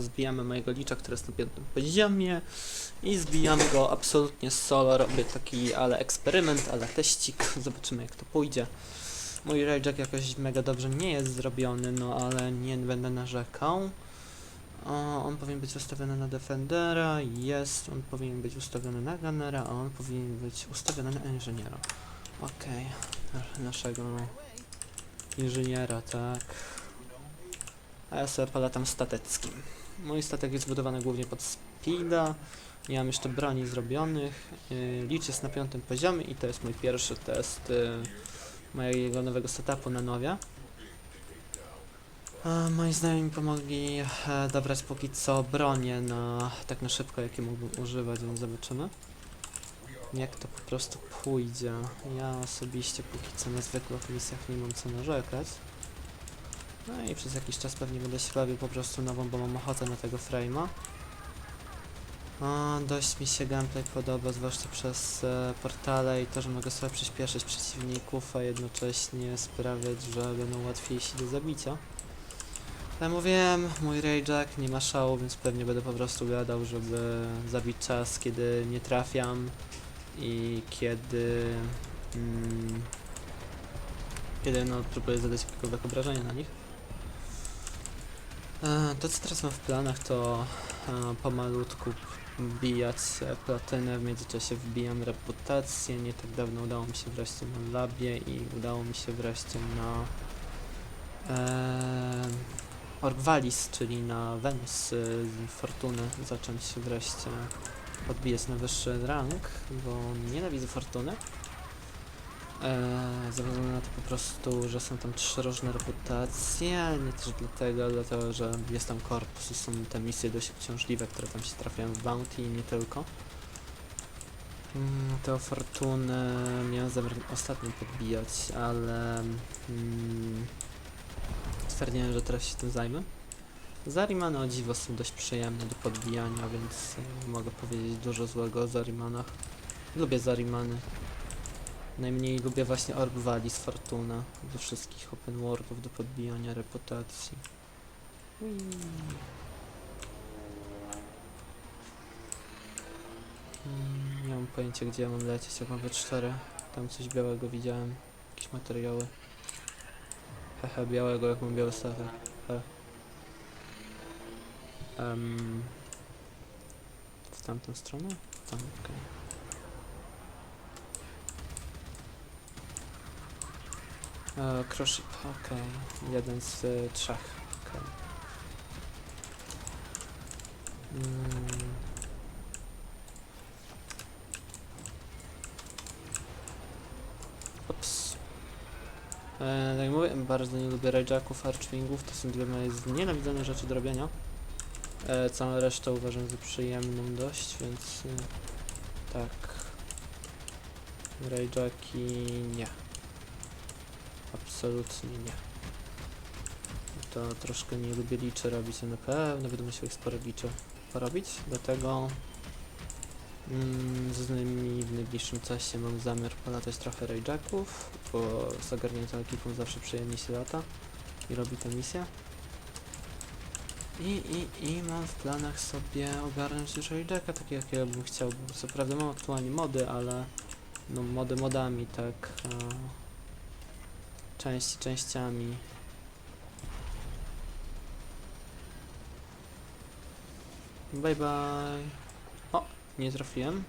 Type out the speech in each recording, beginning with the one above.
zbijamy mojego licza, który jest na piątym poziomie i zbijamy go absolutnie solo, robię taki ale eksperyment, ale teścik, zobaczymy jak to pójdzie. Mój rage'ek jakoś mega dobrze nie jest zrobiony, no ale nie będę narzekał. O, on powinien być ustawiony na Defendera, jest, on powinien być ustawiony na Gunnera, a on powinien być ustawiony na Inżyniera. Okej, na- naszego inżyniera, tak. A ja sobie polatam stateckim. Mój statek jest zbudowany głównie pod speeda. Nie mam jeszcze broni zrobionych. Yy, licz jest na piątym poziomie i to jest mój pierwszy test yy, mojego nowego setupu na nowie. A moi znajomi mi pomogli e, dobrać póki co bronię na tak na szybko, jakie mógłbym używać, więc zobaczymy. Jak to po prostu pójdzie. Ja osobiście póki co na zwykłych misjach nie mam co narzekać. No i przez jakiś czas pewnie będę się po prostu nową, bo mam ochotę na tego frame'a. A, dość mi się gameplay podoba, zwłaszcza przez e, portale i to, że mogę sobie przyspieszyć przeciwników, a jednocześnie sprawiać, że będą łatwiejsi do zabicia. Jak mówiłem, mój rage'ak nie ma szału, więc pewnie będę po prostu gadał, żeby zabić czas, kiedy nie trafiam i kiedy... Mm, kiedy no, próbuję zadać jakiekolwiek obrażenia na nich. E, To co teraz mam w planach to e, pomalutku wbijać e, platynę, w międzyczasie wbijam reputację, nie tak dawno udało mi się wreszcie na labie i udało mi się wreszcie na e, Orgvalis, czyli na Venus e, Fortuny. Zacząć się wreszcie podbijać na wyższy rank, bo nienawidzę Fortuny. Eee, względu na to po prostu, że są tam trzy różne reputacje, nie też dlatego, dlatego, że jest tam korpus i są te misje dość uciążliwe, które tam się trafiają w Bounty i nie tylko. Mm, Tę fortunę miałem zamiar ostatnio podbijać, ale mm, stwierdziłem, że teraz się tym zajmę. Zarimany o dziwo są dość przyjemne do podbijania, więc e, mogę powiedzieć dużo złego o Zarimanach. Lubię Zarimany. Najmniej lubię właśnie Orb z Fortuna ze wszystkich open worldów do podbijania reputacji. Mm, Nie mam pojęcia gdzie mam lecieć, jak mam we 4 Tam coś białego widziałem. Jakieś materiały. Hehe, białego jak mam biały statek. He. Em, w tamtą stronę? Tam, okej. E, Cruship, okej. Jeden z y, trzech. okej. Mm. Ups. E, tak jak mówię, bardzo nie lubię rajacków, archwingów, to są dwie moje znienawidzone rzeczy do robienia. E, całą resztę uważam za przyjemną dość, więc y, tak. Rajaki nie. Absolutnie nie. To troszkę nie lubię liczy robić, a na pewno będę musiał ich sporo liczy porobić, dlatego mm, z nimi w najbliższym czasie mam zamiar polatać trochę rajacków, bo z ogarniętą ekipą zawsze przyjemnie się lata i robi tę misję. I, i, I mam w planach sobie ogarnąć też rajacka, takie jakie ja bym chciał. Co prawda mam aktualnie mody, ale no mody modami, tak. Części częściami. Bye bye. O, nie trafiłem.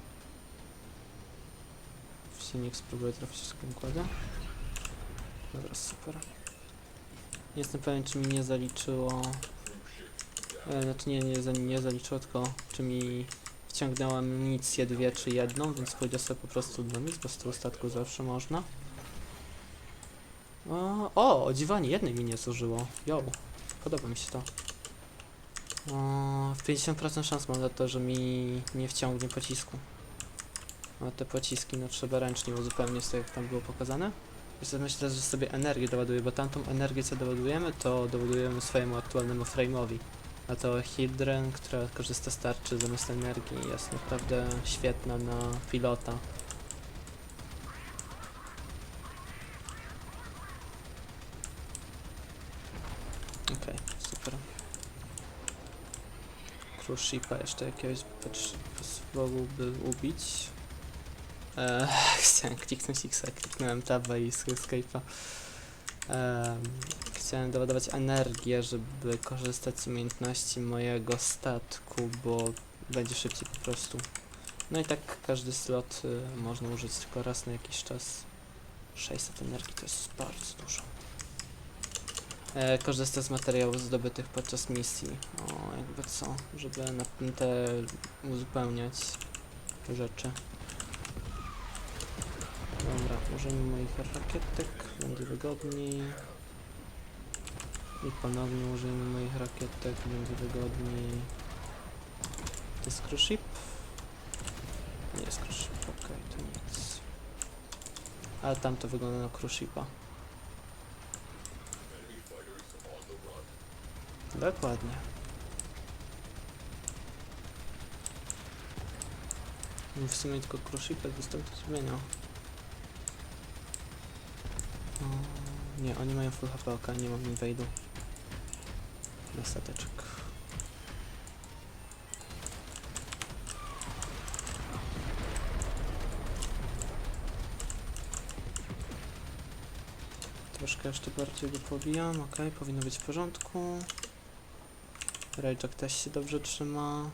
Silnik spróbuję trafić w układzie. Dobra, super. Jestem pewien, czy mi nie zaliczyło. E, znaczy nie, nie, nie zaliczyło, tylko czy mi wciągnęła amunicję dwie czy jedną, więc pójdę sobie po prostu do nic, bo z tyłu statku zawsze można. O, o, dziwanie jednej mi nie zużyło. Yo, podoba mi się to. O, w 50% szans mam na to, że mi nie wciągnie pocisku. A te pociski no trzeba ręcznie uzupełnić, tak jak tam było pokazane. Więc myślę, że sobie energię doładuję, bo tamtą energię co doładujemy, to doładujemy swojemu aktualnemu frame'owi. A to Hydren, która korzysta z tarczy zamiast energii, jest naprawdę świetna na pilota. Okej, super. Crushipa jeszcze jakiegoś patrz- pozwoliłby ubić. Eee, chciałem kliknąć X, kliknąłem Taba i Escape'a. Em, chciałem doładować energię, żeby korzystać z umiejętności mojego statku, bo będzie szybciej po prostu. No i tak każdy slot y, można użyć tylko raz na jakiś czas. 600 energii to jest bardzo dużo. E, korzysta z materiałów zdobytych podczas misji. O, jakby co, żeby na te uzupełniać rzeczy. Dobra, użyjmy moich rakietek, będzie wygodniej. I ponownie użyjmy moich rakietek, będzie wygodniej. To jest cruise ship? Nie jest cruise ship, okej, to nic. Ale tam to wygląda na cruise shipa. Dokładnie. No W sumie tylko cruise shipek wystąpi zmienia. O, nie, oni mają full HP, ok, nie mam invade'u. Na stateczek. Troszkę jeszcze bardziej go pobijam, ok, powinno być w porządku. Rage'ak też się dobrze trzyma.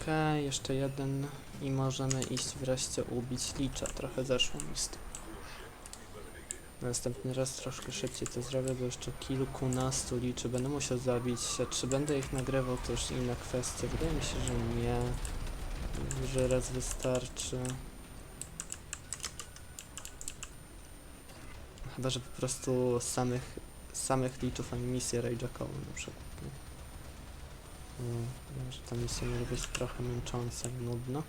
Okej, jeszcze jeden i możemy iść wreszcie ubić licza. Trochę zeszło mi z tym. Następny raz troszkę szybciej to zrobię, bo jeszcze kilkunastu liczy będę musiał zabić. A czy będę ich nagrywał to już inna kwestia. Wydaje mi się, że nie. Że raz wystarczy. Chyba, że po prostu samych, samych liczów, a nie Rage'akowe na przykład. Nie? Mm, że ta misja może być trochę męcząca i nudna.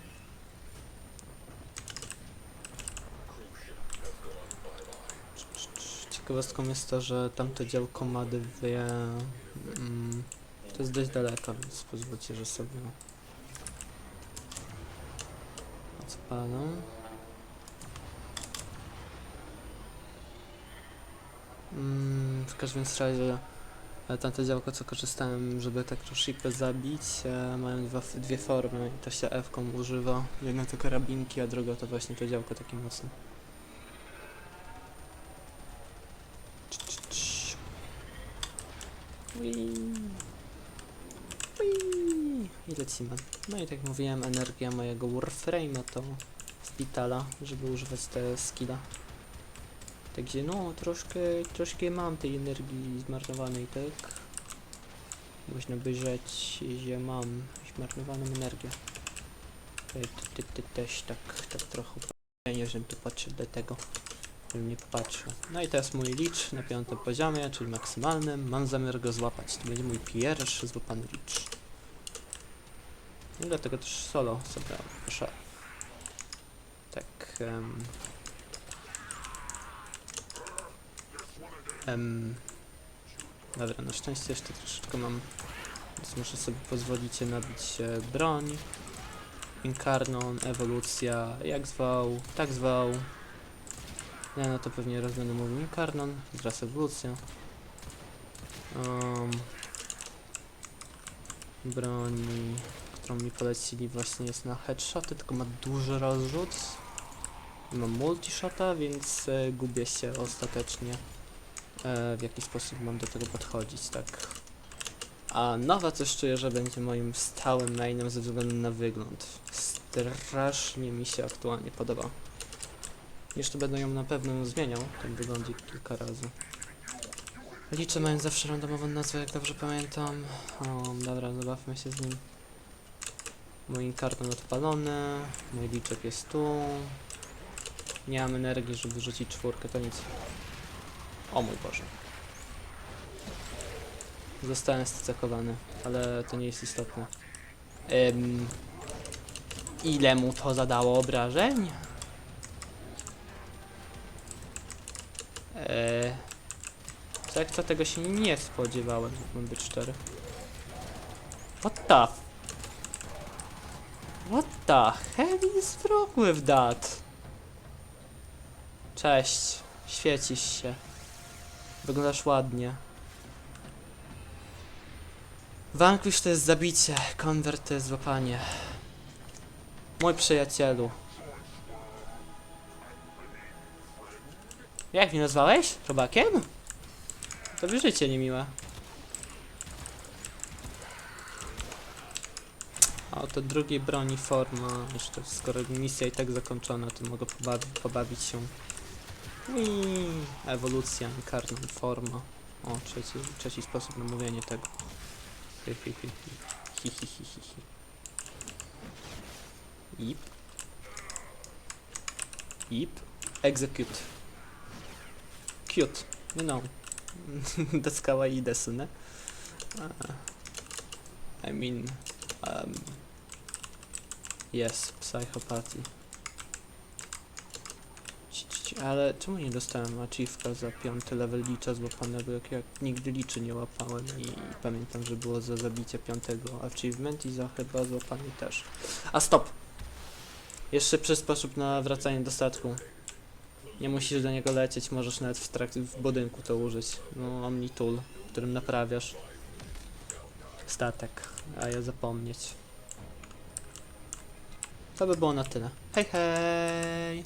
Ciekawostką jest to, że tamto działko ma dwie... Mm, to jest dość daleko, więc pozwólcie, że sobie odpalę. Mm, w każdym razie tamte działko, co korzystałem, żeby te crushipy zabić, e, mają dwa, dwie formy i to się F-ką używa. Jedna to karabinki, a druga to właśnie to działko takie mocne. I lecimy. No i tak jak mówiłem, energia mojego Warframe'a to Spitala, żeby używać te skilla. Także no, troszkę, troszkę mam tej energii zmarnowanej, tak? Można by rzec, że mam zmarnowaną energię. E, Ty, ty, ty też tak, tak trochę upewnienie, żebym tu patrzył do tego, żebym nie popatrzył. No i teraz mój licz na piątym poziomie, czyli maksymalnym. Mam zamiar go złapać. To będzie mój pierwszy złapany licz. I dlatego też solo sobie proszę. Tak. em, Em, dobra, na szczęście jeszcze troszeczkę mam, więc muszę sobie pozwolić nabić e, broń. Incarnon, ewolucja, jak zwał, tak zwał. Nie, no to pewnie raz będę mówił Incarnon, zaraz ewolucja. Um, broni, którą mi polecili właśnie jest na headshoty, tylko ma duży rozrzut. Mam multishota, więc e, gubię się ostatecznie e, w jaki sposób mam do tego podchodzić, tak. A nowa coś czuję, że będzie moim stałym mainem ze względu na wygląd. Strasznie mi się aktualnie podoba. Jeszcze będę ją na pewno zmieniał, ten wyglądzik kilka razy. Liczę mają zawsze randomową nazwę, jak dobrze pamiętam. O, dobra, zabawmy się z nim. Mój karton odpalony, mój liczek jest tu. Nie mam energii, żeby rzucić czwórkę, to nic. O mój Boże. Zostałem stacekowany, ale to nie jest istotne. Ym, ile mu to zadało obrażeń? Eee, tak to tego się nie spodziewałem, mam być szczery. What the What the hell is wrong with that? Cześć. Świecisz się. Wyglądasz ładnie. Vanquish to jest zabicie, konwert to jest złapanie. Mój przyjacielu. Jak mnie nazwałeś? Robakiem? To by życie niemiłe. A oto drugiej broni forma. Jeszcze skoro misja i tak zakończona, to mogę pobawi pobawić się. Ui, ewolucja, inkarnat, forma. O, trzeci, trzeci sposób na mówienie tego. Hi, hi, hi, hi. Hi, hi, hi, hi. Execute. Cute. You know. That's kawaii desu, ne? Uh, I mean... Um, yes, psychopathy. Ale czemu nie dostałem achievka za piąty level licza złapanego, jak, jak nigdy liczy nie łapałem i pamiętam, że było za zabicie piątego achievement i za chyba złapanie też. A stop! Jeszcze szybszy sposób na wracanie do statku. Nie musisz do niego lecieć, możesz nawet w trakcie w budynku to użyć. No, Omni Tool, którym naprawiasz statek, a ja zapomnieć. To by było na tyle. Hej hej!